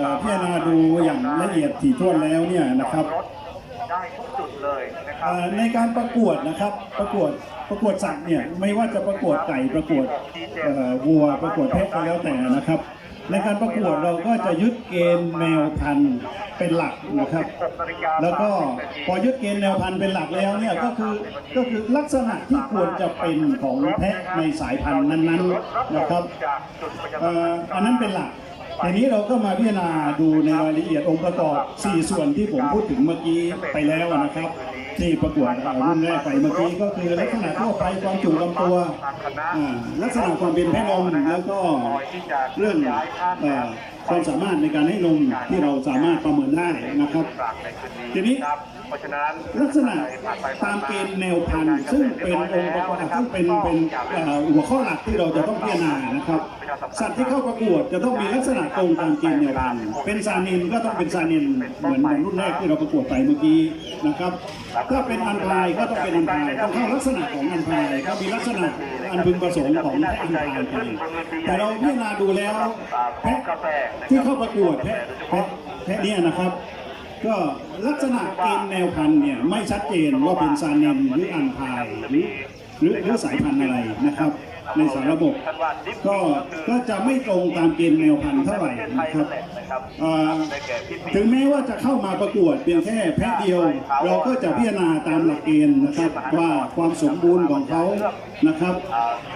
เอ่อพิจารณาดูอย่างละเอียดถี่ถ้วนแล้วเนี่ยนะครับรถได้ทุกจุดเลยนะครัเอ่อในการประกวดนะครับประกวดประกวดสัตว์เนี่ยไม่ว่าจะประกวดไก่ประกวดเอ่อวัวประกวดแพะก็แล้วแต่นะครับ ในการประกวดเราก็จะยึดเกณฑ์แนวพันธุ์เป็นหลักนะครับ16นาฬิกาแล้วก็พอยึดเกณฑ์แนวพันธุ์เป็นหลักแล้วเนี่ยก็คือก็คือลักษณะที่ควรจะเป็นของแพะในสายพันธุ์นั้นๆนะครับจากจุดประจำเอ่ออันนั้นเป็นหลัก ทีนี้เราก็มาพิจารณาดูในรายละเอียดองค์ประกอบ 4 ส่วนที่ผมพูดถึงเมื่อกี้ไปแล้วนะครับ ที่ประกวดรุ่นแรกไปเมื่อกี้ก็คือลักษณะทั่วไปความจุลำตัวลักษณะความเป็นแพะนมแล้วก็เรื่องอความสามารถในการให้นมที่เราสามารถประเมินได้นะครับ ทีนี้เพราะฉะนั้นลักษณะตามเกณฑ์แนวพันธุ์ซึ่งเป็นองค์ประกอบซึ่งเป็นเป็นหัวข้อหลักที่เราจะต้องพิจารณานะครับ สัตว์ที่เข้าประกวดจะต้องมีลักษณะตรงตามเกณฑ์แนวพันธุ์เป็นซานินก็ต้องเป็นซานินเหมือนเหมือนรุ่นแรกที่เราประกวดไปเมื่อกี้นะครับ ถ้าเป็นอันพายก็ต้องเป็นอันพายต้องเข้าลักษณะของอันพายก็มีลักษณะ อันพึงประสงค์ของแพะอันพายไปแต่เราพิจารณาดูแล้วแพะที่เข้าประกวดแพะแพะแพะเนี่ยนะครับ ก็ลักษณะเกณฑ์แนวพันธุ์เนี่ยไม่ชัดเจนว่าเป็นซาเนมหรืออันพายหรือหรือหรือสายพันธุ์อะไรนะครับ ในสารระบบ ก็ก็จะไม่ตรงตามเกณฑ์แนวพันธุ์เท่าไหร่นะครับเอ่อถึงแม้ว่าจะเข้ามาประกวดเพียงแค่แพะเดียว เราก็จะพิจารณาตามหลักเกณฑ์นะครับว่าความสมบูรณ์ของเขานะครับ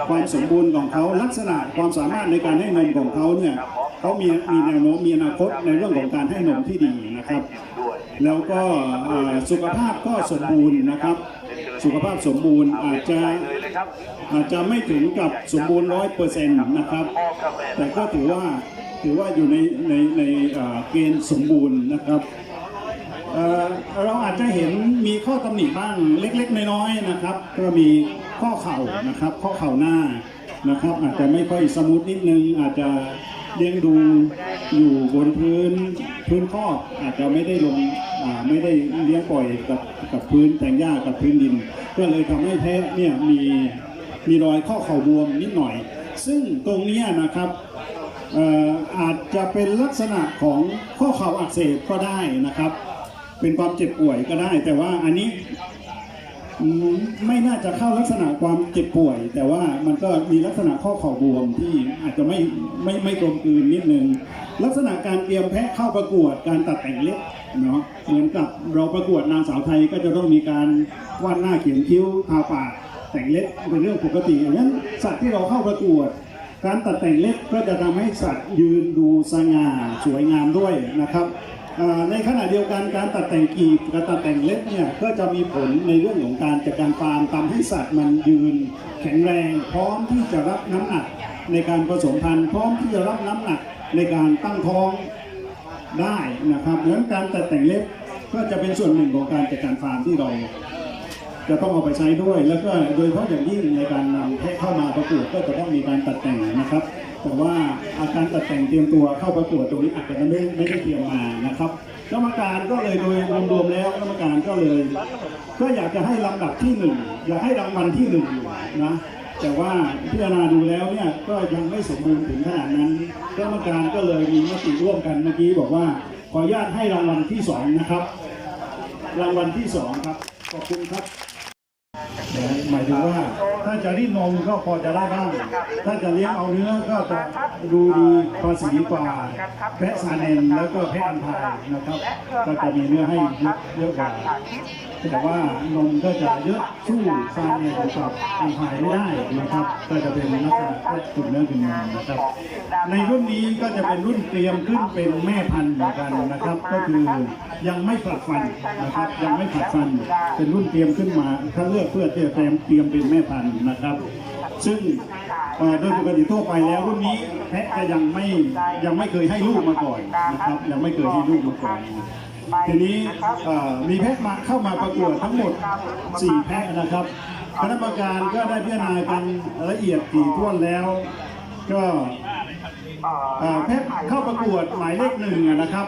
ความสมบูรณ์ของเขาลักษณะความสามารถในการให้นมของเขาเนี่ยเขามีมีแนวโน้มมีอนาคตในเรื่องของการให้นมที่ดีนะครับ แล้วก็เอ่อสุขภาพก็สมบูรณ์นะครับ สุขภาพสมบูรณ์อาจจะ อาจจะไม่ถึงกับสมบูรณ์ร้อยเปอร์เซ็นต์นะครับ แต่ก็ถือว่าถือว่าอยู่ในในในเกณฑ์สมบูรณ์นะครับเเราอาจจะเห็นมีข้อตำหนิบ้างเล็กๆ น้อยๆนะครับ ก็มีข้อเข่านะครับ ข้อเข่าหน้านะครับ อาจจะไม่ค่อยสมูทนิดนึงอาจจะ เลี้ยงดูอยู่บนพื้นพื้นคอกอาจจะไม่ได้ลงไม่ได้เลี้ยงปล่อยกับกับพื้นแต่งหญ้ากับพื้นดิน ก็เลยทำให้แพะเนี่ยมีมีรอยข้อเข่าบวมนิดหน่อย ซึ่งตรงนี้นะครับอาจจะเป็นลักษณะของข้อเข่าอักเสบก็ได้นะครับ เป็นความเจ็บป่วยก็ได้ แต่ว่าอันนี้ ไม่น่าจะเข้าลักษณะความเจ็บป่วย แต่ว่ามันก็มีลักษณะข้อเข่าบวมที่อาจจะไม่ไม่ไม่กลมกลืนนิดนึง ลักษณะการเตรียมแพะเข้าประกวดการตัดแต่งเล็บเนาะเหมือนกับเราประกวดนางสาวไทยก็จะต้องมีการวาดหน้าเขียนคิ้วทาปากแต่งเล็บเป็นเรื่องปกติอย่างนั้นสัตว์ที่เราเข้าประกวด การตัดแต่งเล็บก็จะทำให้สัตว์ยืนดูสง่าสวยงามด้วยนะครับ ในขณะเดียวกันการตัดแต่งกีบการตัดแต่งเล็บเนี่ยก็จะมีผลในเรื่องของการจัดการฟาร์มทำให้สัตว์มันยืน แข็งแรงพร้อมที่จะรับน้ำหนัก ในการผสมพันธุ์พร้อมที่จะรับน้ำหนักในการตั้งท้องได้นะครับดังนั้นการตัดแต่งเล็บก็จะเป็นส่วนหนึ่งของการจัดการฟาร์มที่เราจะต้องเอาไปใช้ด้วย แล้วก็โดยเฉพาะอย่างยิ่งในการนำแพะเข้ามาประกวดก็จะต้องมีการตัดแต่งนะครับ แต่ว่าอาการตัดแต่งเตรียมตัวเข้าประกวดตรงนี้อาจจะไม่ไม่ได้เตรียมมานะครับกรรมการก็เลยโดยรวมๆแล้วกรรมการก็เลย ก็อยากจะให้ลำดับที่หนึ่งอยากให้รางวัลที่หนึ่งอยู่นะแต่ว่าพิจารณาดูแล้วเนี่ยก็ยังไม่สมบูรณ์ถึงขนาดนั้นกรรมการก็เลยมีมติร่วมกันเมื่อกี้บอกว่าขออนุญาตให้รางวัลที่สองนะครับ รางวัลที่สองครับขอบคุณครับหมายถึงว่า ถ้าจะรีดนมก็พอจะได้บ้าง ถ้าจะเลี้ยงเอาเนื้อก็จะดูดีภาษีกว่าแพะซาเนนแล้วก็แพะอันพายนะครับ ก็จะมีเนื้อให้เยอะกว่าแต่ว่านมก็จะเยอะสู้ซาเนนกับอันพายไม่ได้นะครับ ก็จะเป็นลักษณะกลุ่มเนื้อกลุ่มนมนะครับ ในรุ่นนี้ก็จะเป็นรุ่นเตรียมขึ้นเป็นแม่พันธุ์เหมือนกันนะครับ ก็คือยังไม่ผลัดฟันนะครับ ยังไม่ผลัดฟัน เป็นรุ่นเตรียมขึ้นมาถ้าเลือกเพื่อจะเตรียมเตรียมเป็นแม่พันธุ์นะครับ ซึ่งโดยปกติทั่วไปแล้วรุ่นนี้แพะก็ยังไม่ยังไม่เคยให้ลูกมาก่อนนะครับ ยังไม่เคยให้ลูกมาก่อนทีนี้มีแพะมาเข้ามาประกวดทั้งหมด 4 แพะนะครับคณะกรรมการก็ได้พิจารณากันละเอียดถี่ถ้วนแล้ว ก็แพะเข้าประกวดหมายเลขหนึ่งนะครับ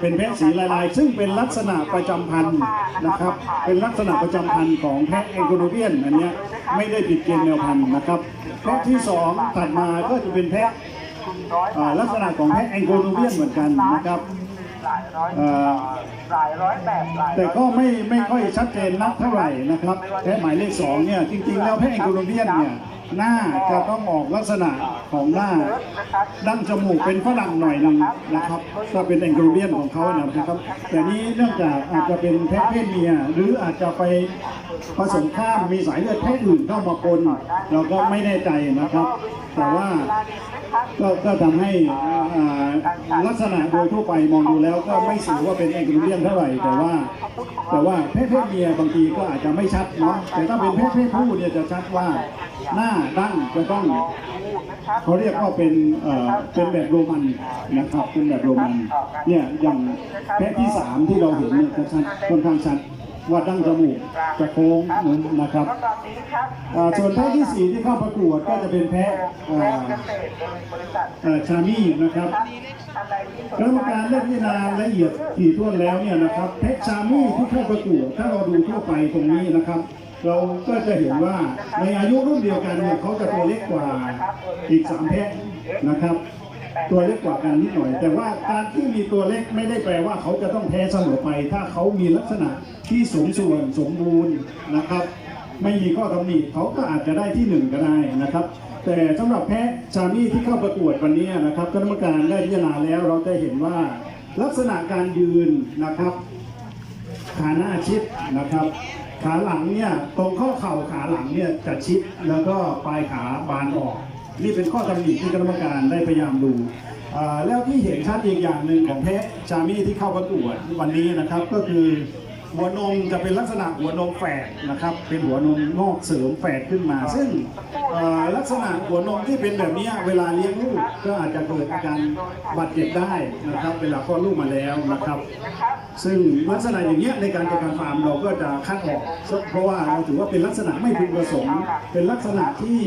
เป็นแพะสีลายลายๆซึ่งเป็นลักษณะประจำพันธุ์นะครับ เป็นลักษณะประจำพันธุ์ของแพะเอโกโนเวียนอันเนี้ยไม่ได้ผิดเกณฑ์แนวพันธุ์นะครับ แพะที่สองถัดมาก็จะเป็นแพะลักษณะของแพะแองโกลูเบียนเหมือนกันนะครับหลายร้อยแบบแต่ก็ไม่ไม่ค่อยชัดเจนนักเท่าไหร่นะครับแพะหมายเลขสองเนี่ยจริงๆแล้วแพะแองโกลูเบียนเนี่ย หน้าจะต้องออกลักษณะของหน้า ดั้งจมูกเป็นฝรั่งหน่อยหนึงนะครับก็เป็นแองโกลเบียนของเขานะครับ แต่นี้เนื่องจากอาจจะเป็นแพะเพศเมีย หรืออาจจะไปผสมข้ามมีสายเลือดแพะอื่นเข้ามาปนเราก็ไม่แน่ใจนะครับ แต่ว่าก็ก็ทำให้ลักษณะโดยทั่วไปมองดูแล้วก็ไม่สือว่าเป็นแองโกลเบียนเท่าไหร่แต่ว่า แต่ว่าแพะเพศเมียบางทีก็อาจจะไม่ชัดเนาะแต่ถ้าเป็นแพะเพศผู้เนี่ยจะชัดว่าหน้าดั้งจะต้องเขาเรียกว่าเป็นเอ่อเป็นแบบโรมันนะครับ เป็นแบบโรมันเนี่ยอย่างแพะที่สามที่เราเห็นเนี่ยจะชัดค่อนข้างชัดว่าดั้งจมูกจะโค้งนะครับตอนนี้ครับส่วนแพะที่สี่ที่เข้าประกวดก็จะเป็นแพะชามี่นะครับอะไรที่สนกรรมการได้พิจารณาละเอียดถี่ถ้วนแล้วเนี่ยนะครับแพะชามี่ที่เข้าประกวดถ้าเราดูทั่วไปตรงนี้นะครับ เราก็จะเห็นว่าในอายุรุ่นเดียวกันเนี่ยเขาจะตัวเล็กกว่าอีกสามแพะนะครับ ตัวเล็กกว่ากันนิดหน่อย แต่ว่าการที่มีตัวเล็กไม่ได้แปลว่าเขาจะต้องแพ้เสมอไป ถ้าเขามีลักษณะที่สมส่วนสมบูรณ์นะครับ ไม่มีข้อตำหนิเขาก็อาจจะได้ที่หนึ่งก็ได้นะครับแต่สำหรับแพะชามี่ที่เข้าประกวดวันนี้นะครับคณะกรรมการได้พิจารณาแล้วเราจะเห็นว่าลักษณะการยืนนะครับขาหน้าชิดนะครับ ขาหลังเนี่ยตรงข้อเข่าขาหลังเนี่ยจะชิดแล้วก็ปลายขาบานออก นี่เป็นข้อตำหนิที่กรรมการได้พยายามดูแล้วที่เห็นชัดอีกอย่างหนึ่งของเพะชามี่ที่เข้าประกวดวันนี้นะครับก็คือ หัวนมจะเป็นลักษณะหัวนมแฝดนะครับ เป็นหัวนมงอกเสริมแฝดขึ้นมา ซึ่งลักษณะหัวนมที่เป็นแบบนี้เวลาเลี้ยงลูกก็อาจจะเกิดอาการบาดเจ็บได้นะครับ เวลาคลอดลูกมาแล้วนะครับ ซึ่งลักษณะอย่างเงี้ในการจัดการฟาร์มเราก็จะคัดออก เพราะว่าเราถือว่าเป็นลักษณะไม่พึงประสงค์เป็นลักษณะที่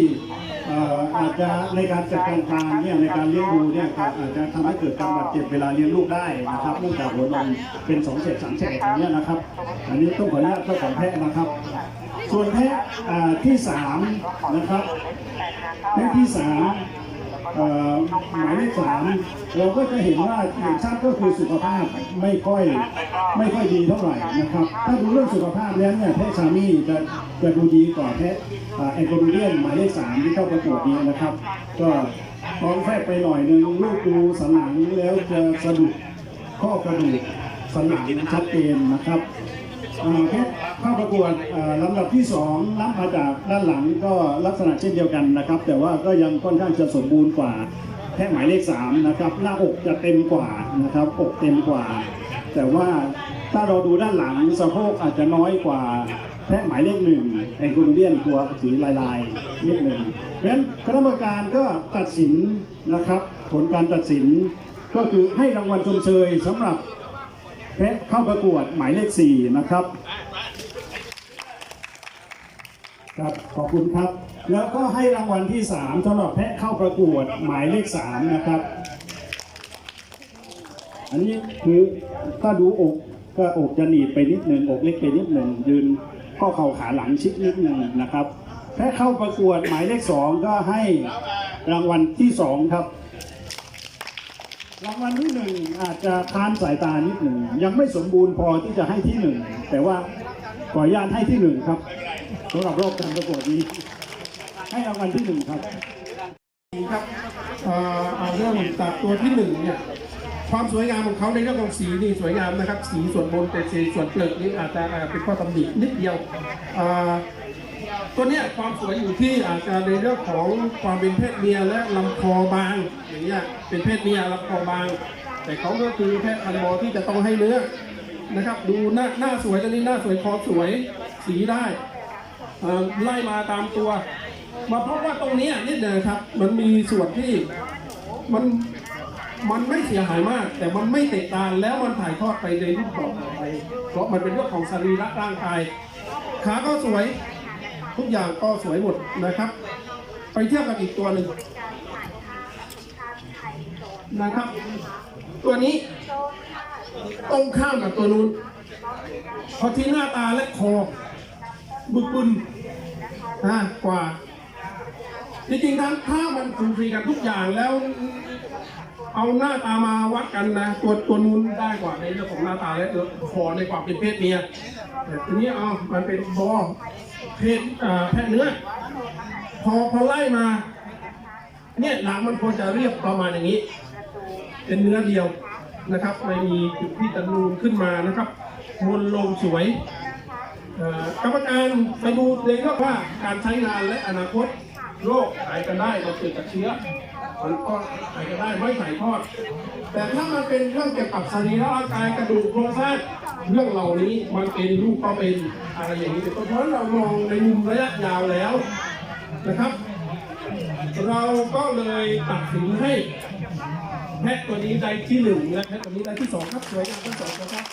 อาจจะในการจัดการฟาร์มเนี่ยในการเลี้ยงดูเนี่ยอาจจะทำให้เกิดการบาดเจ็บเวลาเลี้ยงลูกได้นะครับเนื่องจากหัวนมเป็นสองเศษสามเศษอย่างเงี้นะครับอันนี้ต้องขออนุญาตเจ้าของแพะนะครับ ส่วนแพะที่สามนะครับแพะที่สามหมายเลขสามเราก็จะเห็นว่าเห็นชัดก็คือสุขภาพไม่ค่อยไม่ค่อยดีเท่าไหร่นะครับ ถ้าดูเรื่องสุขภาพแล้วเนี่ยแพะชามี่จะจะดูดีกว่าแพะแอนโกลูเดียนหมายเลขสามที่เข้าประกวดนี้นะครับ ก็ท้องแฟบไปหน่อยหนึงลูกดูสันหลังแล้วจะสะดุดข้อกระดูก สนหลังชัดเจนนะครับอ่าเพชรเข้าประกวดลำดับที่สองนับมาจากด้านหลังก็ลักษณะเช่นเดียวกันนะครับ แต่ว่าก็ยังค่อนข้างจะสมบูรณ์กว่าแค่หมายเลขสามนะครับหน้าอกจะเต็มกว่านะครับอกเต็มกว่า แต่ว่าถ้าเราดูด้านหลังสะโพกอาจจะน้อยกว่าแพะหมายเลขหนึ่งแองโกลเดียนตัวสีลายลายนิดหนึ่งเพราะฉะนั้นคณะกรรมการก็ตัดสินนะครับ ผลการตัดสินก็คือให้รางวัลชมเชยสำหรับ แพะเข้าประกวดหมายเลขสี่นะครับ ครับขอบคุณครับ แล้วก็ให้รางวัลที่สามสำหรับแพะเข้าประกวดหมายเลขสามนะครับ อันนี้คือถ้าดูอกก็อกจะหนีบไปนิดหนึ่งอกเล็กไปนิดหนึ่งยืนข้อเข่าขาหลังชิดนิดหนึ่งนะครับแพะเข้าประกวดหมายเลขสองก็ให้รางวัลที่สองครับ รางวัลที่หนึ่งอาจจะค้านสายตานิดหนึ่งยังไม่สมบูรณ์พอที่จะให้ที่หนึ่งแต่ว่าขออนุญาตให้ที่หนึ่งครับสำหรับรอบการประกวดนี้ ให้รางวัลที่หนึ่งครับครับเออเอาเรื่องตัดตัวที่หนึ่งเนี่ยความสวยงามของเขาในเรื่องของสีนี่สวยงามนะครับ สีส่วนบนแต่สีส่วนเปลือกนี่อาจจะเป็นข้อตำหนินิดเดียวอ่า ตัวเนี้ยความสวยอยู่ที่อาจจะในเรื่องของความเป็นเพศเมียและลำคอบางอย่างเงี้ยเป็นเพศเมียลำคอบาง แต่เขาก็คือแพะพันธุ์บอที่จะต้องให้เนื้อนะครับ ดูหน้าหน้าสวยตัวนี้หน้าสวยคอสวยสีได้อ่อไล่มาตามตัว มาพบว่าตรงนี้นิดเดียวครับ มันมีส่วนที่มันมันไม่เสียหายมาก แต่มันไม่เตะตาแล้วมันถ่ายทอดไปในรูปแบบต่อไปเพราะมันเป็นเรื่องของสรีระร่างกาย ขาก็สวย ทุกอย่างก็สวยหมดนะครับ ไปเทียบกับอีกตัวหนึ่งนะครับ ตัวนี้ตรงข้ามกับตัวนู้นเพราะที่หน้าตาและคอบึกบึนอ่ากว่า จริงๆถ้าถ้ามันสูสีกันทุกอย่างแล้ว เอาหน้าตามาวัดกันนะตัวตัวนู้นได้กว่าในเรื่องของหน้าตาและคอในความเป็นเพศเมียแต่ทีนี้เอามันเป็นบอ เพศอ่าแพะเนื้อ พอพอไล่มา เนี่ยหลังมันควรจะเรียบประมาณอย่างนี้ เป็นเนื้อเดียวนะครับไม่มีจุดที่ตะลูนขึ้นมานะครับมวลลงสวยกรรมการไปดูเลยก็ว่าการใช้งานและอนาคตโรคหายกันได้เราเกิดจากเชื้อ มันก็หายกันได้ไม่ถ่ทอด แต่ถ้ามันเป็นเรื่องเกี่ยวกับสรีระร่างกายกระดูกโครงสร้างเรื่องเหล่านี้มันเป็นรูปก็เป็นอะไรอย่างนี้เป็นต้นเพราะฉะนั้นเรามองในมุมระยะยาวแล้วนะครับ เราก็เลยตัดสินให้แพะตัวนี้ได้ที่หนึ่งและแพะตัวนี้ได้ที่สองครับสวยงามทั้งสองตัวครับ